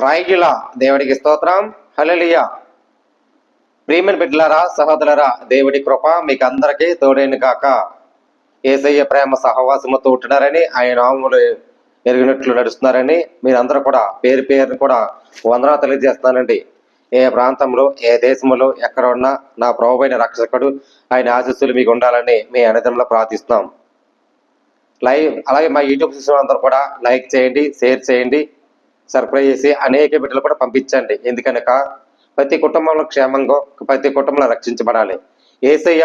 ప్రాయిల దేవుడికి స్తోత్రం. హలలియ ప్రియమైన బిడ్డలారా సహోదరరా దేవుడి కృప మీకు అందరికీ తోడైన కాక ఏసయ్య ప్రేమ సహవాసముతో ఉంటున్నారని ఆయన ఆములు ఎరిగినట్లు నడుస్తున్నారని మీరందరూ కూడా పేరు పేరును కూడా వందనా తెలియజేస్తున్నానండి ఏ ప్రాంతంలో ఏ దేశంలో ఎక్కడ ఉన్నా నా ప్రభువైన రక్షకుడు ఆయన ఆశీస్సులు మీకు ఉండాలని మీ అన్నదంలో ప్రార్థిస్తున్నాం. లైవ్ అలాగే మా యూట్యూబ్ సిస్టమ్ అందరూ కూడా లైక్ చేయండి షేర్ చేయండి. సర్ప్రైజ్ చేసి అనేక బిడ్డలు కూడా పంపించండి. ఎందుకనక ప్రతి కుటుంబంలో క్షేమంగా ప్రతి కుటుంబంలో రక్షించబడాలి. ఏసయ్య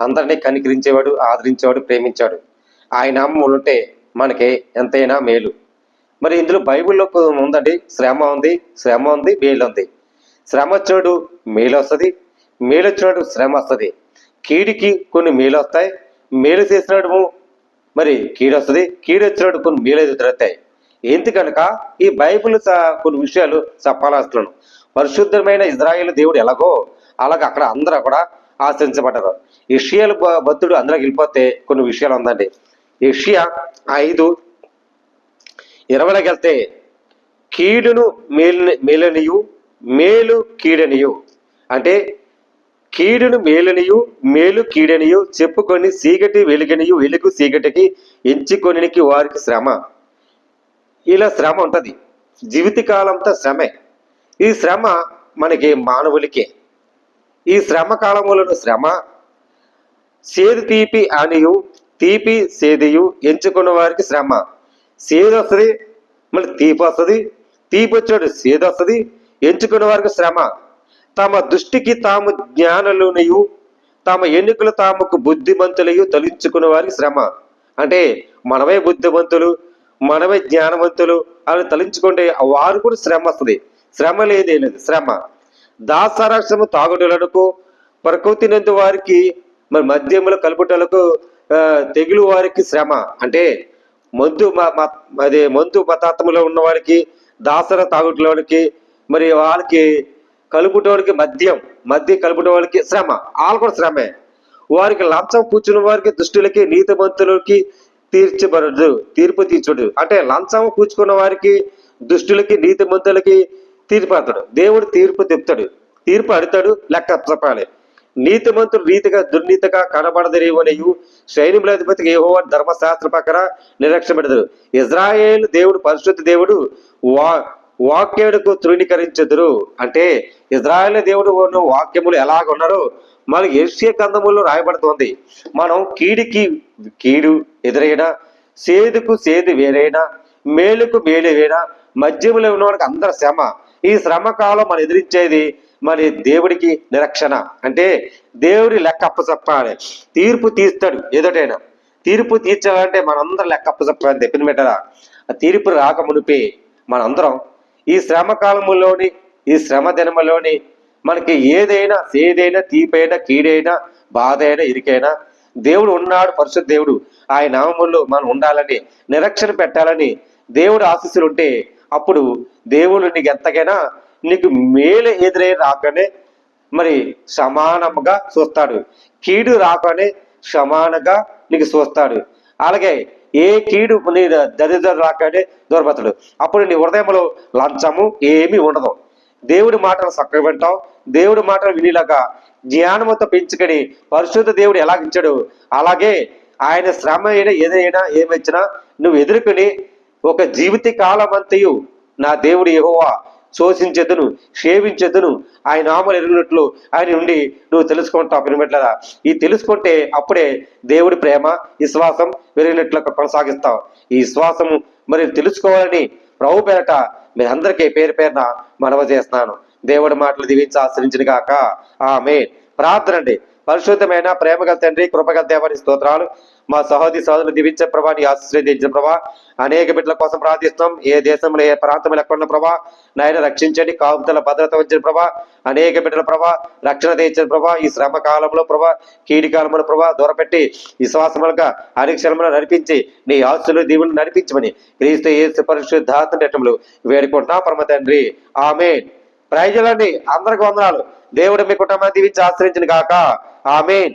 అందరినీ కనికరించేవాడు ఆదరించేవాడు ప్రేమించాడు ఆయన నామములు ఉంటే మనకి ఎంతైనా మేలు. మరి ఇందులో బైబిల్లో ఉందండి శ్రమ ఉంది శ్రమ ఉంది మేలు ఉంది. శ్రమ వచ్చినప్పుడు మేలు వస్తుంది మేలు వచ్చినప్పుడు శ్రమ వస్తుంది. కీడికి కొన్ని మేలు వస్తాయి మేలు చేసినాడు మరి కీడు వస్తుంది కీడు వచ్చినాడు కొన్ని మేలు ఎదురవుతాయి ఎందుకనక ఈ బైబిల్ కొన్ని విషయాలు చెప్పాల్స్తున్నాను పరిశుద్ధమైన ఇజ్రాయేల్ దేవుడు ఎలాగో అలాగ అక్కడ అందరూ కూడా ఆశ్రయించబడ్డారు. ఇషియాలు భక్తుడు అందరూ వెళ్ళిపోతే కొన్ని విషయాలు ఉందండి. ఇషియా ఐదు ఇరవైలోకి వెళ్తే కీడును మేలు మేలనియు మేలు కీడనియు. అంటే కీడును మేలునియు మేలు కీడనియు చెప్పుకొని సీగటి వెలుగనియు వెలుగు సీగటికి ఎంచుకొనికి వారికి శ్రమ. ఇలా శ్రమ ఉంటుంది. జీవితకాలంతో శ్రమే. ఈ శ్రమ మనకి మానవులకే. ఈ శ్రమ కాలములను శ్రమ సేదు తీపి అనియు తీపి సేదియు ఎంచుకున్న వారికి శ్రమ. సేదు వస్తుంది మళ్ళీ తీపి వస్తుంది తీపి వచ్చాడు సేదు వస్తుంది ఎంచుకున్న వారికి శ్రమ. తమ దృష్టికి తాము జ్ఞానులనియు తమ ఎన్నికలు తాముకు బుద్ధిమంతులయు తలించుకున్న వారికి శ్రమ. అంటే మనమే బుద్ధిమంతులు మనమే జ్ఞానవంతులు అని తలించుకుంటే వారు కూడా శ్రమ వస్తుంది. శ్రమ లేదే లేదు శ్రమ. దాసరాక్షము తాగుడులకు ప్రకృతి నందు వారికి మరి మద్యముల కలుపుటలకు తెగులు వారికి శ్రమ. అంటే మందు మ- అదే మందు పదార్థములో ఉన్న వారికి దాసర తాగుట్లోనికి మరి వాళ్ళకి కలుపుటోడికి మద్యం మద్యం కలుపుటోడికి శ్రమ. వాళ్ళు కూడా శ్రమే. వారికి లంచం కూర్చున్న వారికి దుష్టులకి నీతిమంతులకి తీర్చబడదు తీర్పు తీర్చుడు. అంటే లంచం కూర్చుకున్న వారికి దుష్టులకి నీతిమంతులకి తీర్పు అడతాడు దేవుడు తీర్పు తిప్పుతాడు తీర్పు అడుతాడు లెక్క చెప్పాలి. నీతిమంతుడు రీతిగా దుర్నీతిగా కనబడదరేవనయు సైన్యముల అధిపతికి ఏహో ధర్మశాస్త్ర ప్రకార నిరక్షబడదు ఇజ్రాయేల్ దేవుడు పరిశుద్ధ దేవుడు వా వాక్యుడుకు తృణీకరించదురు. అంటే ఇజ్రాయేల్ దేవుడు వాక్యములు ఎలాగ ఉన్నారో మన ఏషియ గంధములో రాయబడుతోంది. మనం కీడికి కీడు ఎదురైనా సేదుకు సేదు వేరైనా మేలుకు మేలు వేరా మధ్యములో ఉన్నవాడికి అందరు శ్రమ. ఈ శ్రమ కాలం మనం ఎదిరించేది మరి దేవుడికి నిరక్షణ. అంటే దేవుడి లెక్క అప్పచెప్పాలి తీర్పు తీస్తాడు ఏదోటైనా. తీర్పు తీర్చాలంటే మనందరం లెక్క అప్పచెప్పాలి చెప్పిన పెట్టరా ఆ తీర్పు రాక మునిపే మనందరం ఈ శ్రమ కాలములోని ఈ శ్రమ దినములోని మనకి ఏదైనా ఏదైనా తీపైనా కీడైనా బాధ అయినా ఇరికైనా దేవుడు ఉన్నాడు పరిశుద్ధ దేవుడు. ఆయన నామముల్లో మనం ఉండాలని నిరక్షణ పెట్టాలని దేవుడు ఆశీస్సులు ఉంటే అప్పుడు దేవుడు నీకు ఎంతకైనా నీకు మేలు ఎదురై రాకనే మరి సమానముగా చూస్తాడు. కీడు రాకనే సమానంగా నీకు చూస్తాడు. అలాగే ఏ కీడు నీ దరిద్ర రాకనే దూరపడతాడు. అప్పుడు నీ హృదయంలో లంచము ఏమీ ఉండదు. దేవుడి మాటలు చక్కగా దేవుడి మాటలు వినిలాగా జ్ఞానముతో పెంచుకొని పరిశుద్ధ దేవుడు ఎలాగించాడు? అలాగే ఆయన శ్రమ అయినా ఏదైనా ఏమిచ్చినా నువ్వు ఎదుర్కొని ఒక జీవిత కాలమంతయు నా దేవుడు యెహోవా శోషించదును క్షేమించదును ఆయన నామలు ఎరిగినట్లు ఆయన నుండి నువ్వు తెలుసుకుంటావు పినిమెట్లరా ఈ తెలుసుకుంటే అప్పుడే దేవుడి ప్రేమ విశ్వాసం పెరిగినట్లు కొనసాగిస్తావు. ఈ విశ్వాసము మరి తెలుసుకోవాలని ప్రభు పేరట మీరందరికీ పేరు పేరున మనవ చేస్తున్నాను. దేవుడి మాటలు దీవించి ఆశ్రయించిన కాక ఆమె ప్రార్థన అండి పరిశుద్ధమైన ప్రేమగల తండ్రి కృపగల దేవాని స్తోత్రాలు. మా సహోదరి సహోదరులు దీవించే ప్రభాని ఆశ్రయించిన ప్రభా. అనేక బిడ్డల కోసం ప్రార్థిస్తాం ఏ దేశంలో ఏ ప్రాంతంలో ఎక్కడ ప్రభా. నాయన రక్షించండి కాపుతల భద్రత వచ్చిన ప్రభా. అనేక బిడ్డల ప్రభా రక్షణ తెచ్చిన ప్రభా. ఈ శ్రమ కాలంలో ప్రభా కీడి కాలంలో ప్రభా దూరపెట్టి విశ్వాసములుగా అనిక్షణములు నడిపించి నీ ఆస్తులు దీవులు నడిపించమని క్రీస్తు ఏ పరిశుద్ధాత్మ నెట్టములు వేడుకుంటున్నా. పరమ తండ్రి. ఆమె ప్రైజులండి అందరికి వందనాలు. దేవుడు మీ కుటుంబాన్ని దీవించి ఆశ్రయించిన కాక ఆమెన్.